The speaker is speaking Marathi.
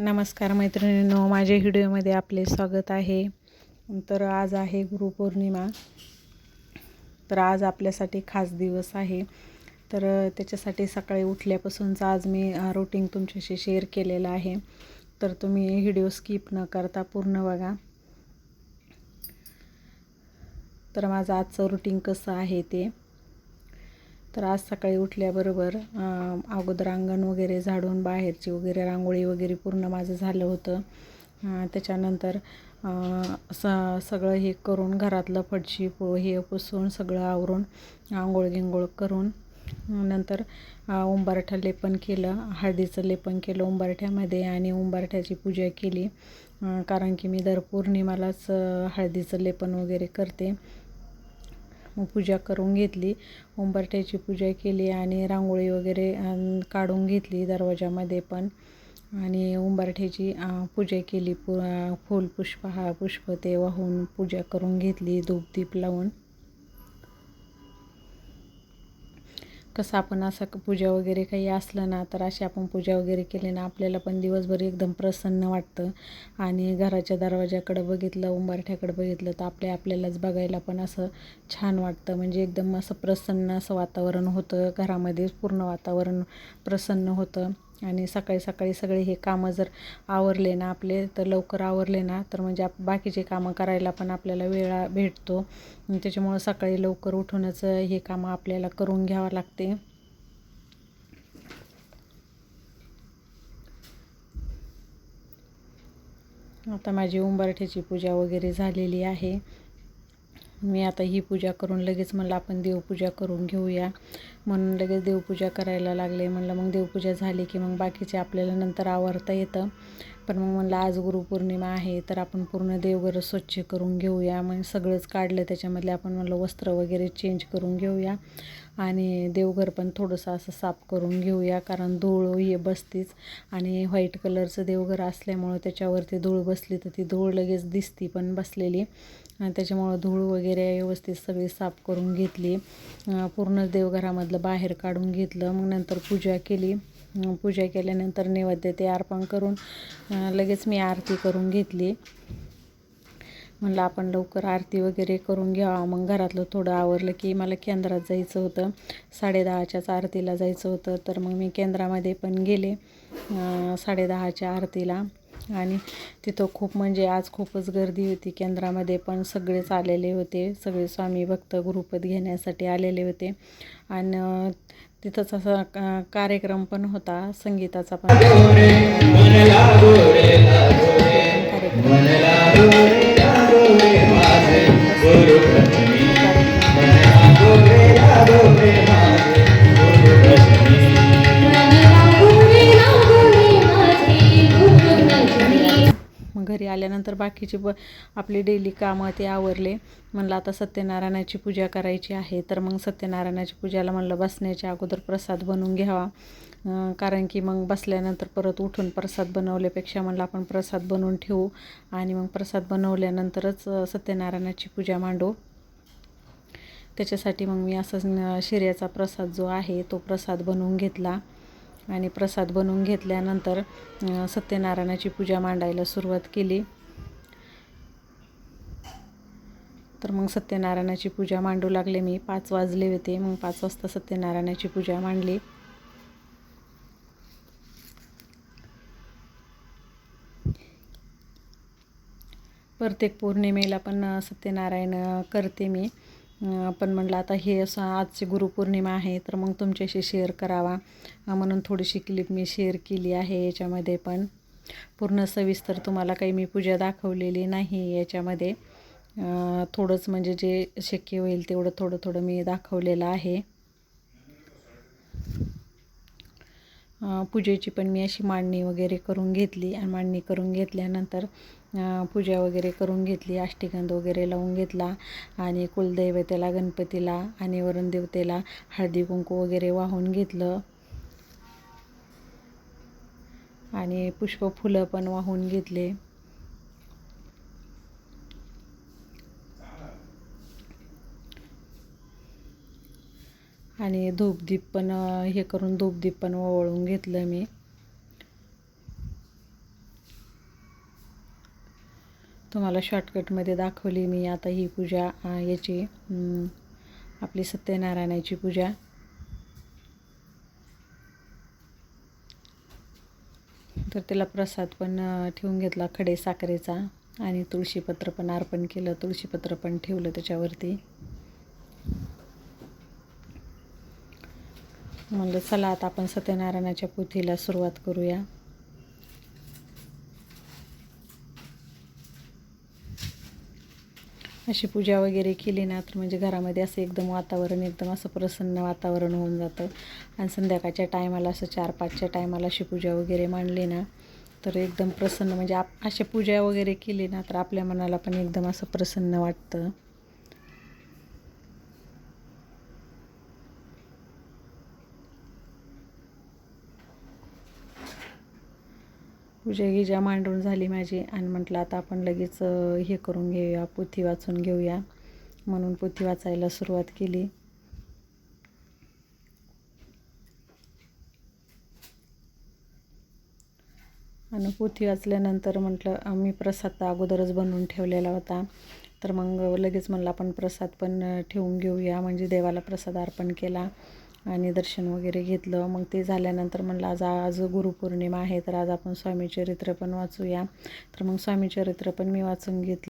नमस्कार मैत्रिणींनो माझ्या व्हिडिओमध्ये आपले स्वागत आहे. तर आज आहे गुरुपौर्णिमा. तर आज आपल्यासाठी खास दिवस आहे. तर त्याच्यासाठी सकाळी उठल्यापासूनचा आज मी रुटीन तुमच्याशी शेअर केलेलं आहे. तर तुम्ही व्हिडिओ स्किप न करता पूर्ण बघा. तर माझं आजचं रुटीन कसं आहे ते. तर आज सकाळी उठल्याबरोबर अगोदर अंगण वगैरे झाडून बाहेरची वगैरे रांगोळी वगैरे पूर्ण माझं झालं होतं. त्याच्यानंतर स सगळं हे करून घरातलं फडशी पो हे पुसून सगळं आवरून आंघोळ गिंगोळ करून नंतर उंबारठा लेपन केलं हळदीचं लेपन केलं उंबारठ्यामध्ये आणि उंबारठ्याची पूजा केली. कारण की मी दर पौर्णिमालाच हळदीचं लेपन वगैरे करते. मग पूजा करून घेतली. उंबरठ्याची पूजा केली आणि रांगोळी वगैरे काढून घेतली दरवाजामध्ये पण. आणि उंबरठ्याची पूजा केली. पु फूल पुष्प हा पुष्प ते वाहून पूजा करून घेतली धूप दीप लावून. कसं आपण असं पूजा वगैरे काही असलं ना तर अशी आपण पूजा वगैरे केली ना आपल्याला पण दिवसभर एकदम प्रसन्न वाटतं. आणि घराच्या दरवाजाकडं बघितलं उंबारठ्याकडं बघितलं तर आपल्या आपल्यालाच बघायला पण असं छान वाटतं. म्हणजे एकदम असं प्रसन्न असं वातावरण होतं. घरामध्ये पूर्ण वातावरण प्रसन्न होतं. आणि सकाळी सकाळी सगळे हे कामं जर आवरले ना आपले तर लवकर आवरले ना तर म्हणजे आप बाकीचे कामं करायला पण आपल्याला वेळा भेटतो. त्याच्यामुळं सकाळी लवकर उठूनच हे कामं आपल्याला करून घ्यावं लागते. आता माझी उंबरठ्याची पूजा वगैरे झालेली आहे. मी आता ही पूजा करून लगेच म्हणलं आपण देवपूजा करून घेऊया. म्हणून लगेच देवपूजा करायला लागले. म्हणलं मग देवपूजा झाली की मग बाकीचे आपल्याला नंतर आवरता येतं. पण मग म्हणलं आज गुरुपौर्णिमा आहे तर आपण पूर्ण देवघर स्वच्छ करून घेऊया. मग सगळंच काढलं. त्याच्यामधले आपण म्हणलं वस्त्र वगैरे चेंज करून घेऊया. आणि देवघर पण थोडंसं असं साफ करून घेऊया कारण धूळ हे बसतीच. आणि व्हाईट कलरचं देवघर असल्यामुळं त्याच्यावरती धूळ बसली तर ती धूळ लगेच दिसती पण बसलेली. आणि त्याच्यामुळं धूळ वगैरे व्यवस्थित सगळी साफ करून घेतली. पूर्ण देवघरामधलं बाहेर काढून घेतलं. मग नंतर पूजा केली. पूजा केल्यानंतर नैवेद्य ते अर्पण करून लगेच मी आरती करून घेतली. म्हणलं आपण लवकर आरती वगैरे करून घ्यावा. मग घरातलं थोडं आवरलं की मला केंद्रात जायचं होतं. साडेदहाच्याच आरतीला जायचं होतं. तर मग मी केंद्रामध्ये पण गेले साडेदहाच्या आरतीला. आणि तिथं खूप म्हणजे आज खूपच गर्दी होती. केंद्रामध्ये पण सगळेच आलेले होते. सगळे स्वामी भक्त गुरुपद घेण्यासाठी आलेले होते. आणि तिथंच असा कार्यक्रम पण होता. संगीताचा पण मग घरी आल्यानंतर बाकीचे ब आपली डेली कामं ते आवरले. म्हणलं आता सत्यनारायणाची पूजा करायची आहे तर मग सत्यनारायणाची पूजाला म्हणलं बसण्याच्या अगोदर प्रसाद बनवून घ्यावा. कारण की मग बसल्यानंतर परत उठून प्रसाद बनवल्यापेक्षा म्हणलं आपण प्रसाद बनवून ठेवू आणि मग प्रसाद बनवल्यानंतरच सत्यनारायणाची पूजा मांडू. त्याच्यासाठी मग मी असं शिऱ्याचा प्रसाद जो आहे तो प्रसाद बनवून घेतला. आणि प्रसाद बनवून घेतल्यानंतर सत्यनारायणाची पूजा मांडायला सुरुवात केली. तर मग सत्यनारायणाची पूजा मांडू लागले. मी पाच वाजले होते. मग पाच वाजता सत्यनारायणाची पूजा मांडली. प्रत्येक पौर्णिमेला पण सत्यनारायण करते मी. पण म्हणलं आता हे असं आजची गुरुपौर्णिमा आहे तर मग तुमच्याशी शेअर करावा. म्हणून थोडीशी क्लिप मी शेअर केली आहे याच्यामध्ये पण. पूर्ण सविस्तर तुम्हाला काही मी पूजा दाखवलेली नाही याच्यामध्ये. थोडंच म्हणजे जे शक्य होईल तेवढं थोडं थोडं मी दाखवलेलं आहे. पूजेची पण मी अशी मांडणी वगैरे करून घेतली. आणि मांडणी करून घेतल्यानंतर पूजा वगैरे करून घेतली अष्टीगंध वगैरे लावून घेतला आणि कुलदैवतेला गणपतीला आणि वरून देवतेला हळदी कुंकू वगैरे वाहून घेतलं. आणि पुष्प फुलं पण वाहून घेतले. आणि धूपदीप पण हे करून धूपदीप पण ओवळून घेतलं मी. तुम्हाला शॉर्टकटमध्ये दाखवली मी आता ही पूजा याची आपली सत्यनारायणाची पूजा. तर त्याला प्रसाद पण ठेवून घेतला खडे साखरेचा आणि तुळशीपत्र पण अर्पण केलं तुळशीपत्र पण ठेवलं त्याच्यावरती. म्हणलं चला आता आपण सत्यनारायणाच्या पोथीला सुरुवात करूया. अशी पूजा वगैरे केली ना तर म्हणजे घरामध्ये असं एकदम वातावरण एकदम असं प्रसन्न वातावरण होऊन जातं. आणि संध्याकाळच्या टायमाला असं चार पाचच्या टायमाला अशी पूजा वगैरे मांडली ना तर एकदम प्रसन्न म्हणजे आप अशा पूजा वगैरे केली ना तर आपल्या मनाला पण एकदम असं प्रसन्न वाटतं. पूजा गिजा मांडून झाली माझी आणि म्हटलं आता आपण लगेच हे करून घेऊया पोथी वाचून घेऊया म्हणून पोथी वाचायला सुरुवात केली. आणि पोथी वाचल्यानंतर म्हटलं आम्ही मी प्रसाद तर अगोदरच बनवून ठेवलेला होता. तर मग लगेच म्हणलं आपण प्रसाद पण ठेवून घेऊया. म्हणजे देवाला प्रसाद अर्पण केला. आणि दर्शन वगैरे घेतलं. मग ते झाल्यानंतर म्हणलं आज आज गुरुपौर्णिमा आहे तर आज आपण स्वामीचरित्र पण वाचूया. तर मग स्वामीचरित्र पण मी वाचून घेतलं.